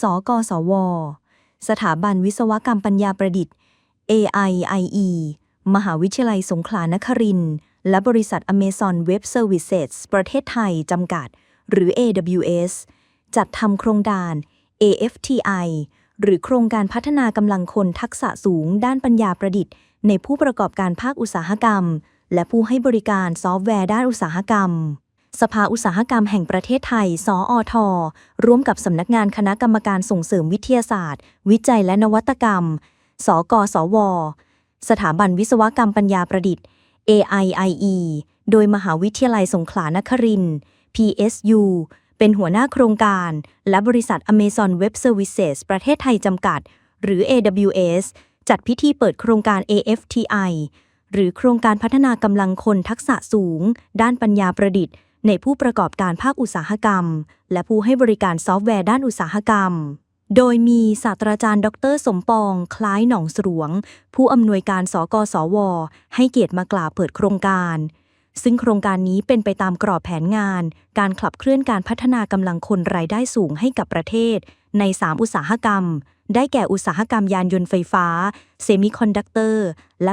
สกสว สถาบันวิศวกรรมปัญญาประดิษฐ์ AIIE มหาวิทยาลัยสงขลานครินทร์และบริษัท Amazon Web Services ประเทศไทย จำกัด หรือ AWS จัดทำโครงการ AFTI หรือโครงการพัฒนากำลังคนทักษะสูงด้านปัญญาประดิษฐ์ ในผู้ประกอบการภาคอุตสาหกรรม และผู้ให้บริการซอฟต์แวร์ด้านอุตสาหกรรม สภาอุตสาหกรรมแห่งประเทศไทย สออท ร่วมกับสำนักงานคณะกรรมการส่งเสริมวิทยาศาสตร์ วิจัยและนวัตกรรม สกสว สถาบันวิศวกรรมปัญญาประดิษฐ์ AIIE โดยมหาวิทยาลัยสงขลานครินทร์ PSU เป็นหัวหน้าโครงการ และบริษัท Amazon Web Services ประเทศไทยจำกัด หรือ AWS จัดพิธีเปิดโครงการ AFTI หรือโครงการพัฒนากำลังคนทักษะสูง ด้านปัญญาประดิษฐ์ ในผู้ประกอบการภาคอุตสาหกรรม และผู้ให้บริการซอฟต์แวร์ด้านอุตสาหกรรม โดยมีศาสตราจารย์ ดร สมปอง คล้ายหนองสรวง ผู้อำนวยการสกสว ให้เกียรติมากล่าวเปิดโครงการ ซึ่งโครงการนี้เป็นไปตามกรอบแผนงาน การขับเคลื่อนการพัฒนากำลังคนรายได้สูงให้กับประเทศ ใน 3 อุตสาหกรรม ได้แก่อุตสาหกรรมยานยนต์ไฟฟ้า เซมิคอนดักเตอร์ และ